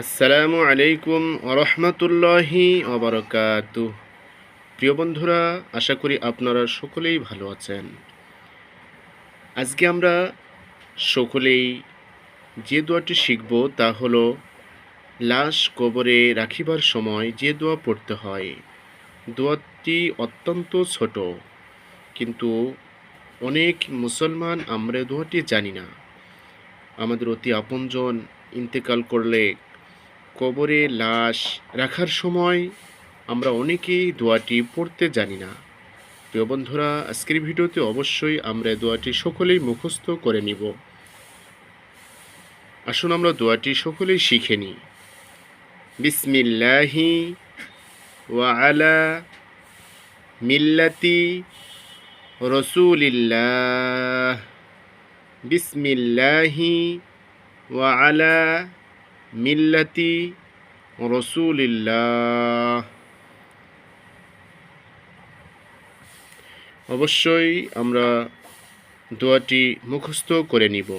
আসসালামু আলাইকুম রহমতুল্লাহি অবরকাত প্রিয় বন্ধুরা, আশা করি আপনারা সকলেই ভালো আছেন। আজকে আমরা সকলেই যে দোয়াটি শিখব তা হলো, লাশ কবরে রাখিবার সময় যে দোয়া পড়তে হয়। দোয়াটি অত্যন্ত ছোট, কিন্তু অনেক মুসলমান আমরা দোয়াটি জানি না। আমাদের অতি আপনজন ইন্তেকাল করলে কবরে লাশ রাখার সময় আমরা অনেকেই দোয়াটি পড়তে জানি না। প্রিয় বন্ধুরা, আজকের ভিডিওতে অবশ্যই আমরা দোয়াটি সকলেই মুখস্থ করে নিব। আসুন আমরা দোয়াটি সকলেই শিখে নিই। বিসমিল্লাহি ওয়া আলা মিল্লাতি রসুলিল্লাহ। বিসমিল্লাহি ওয়া আলা মিল্লাতি রসুলিল্লাহ। অবশ্যই আমরা দোয়াটি মুখস্থ করে নিব।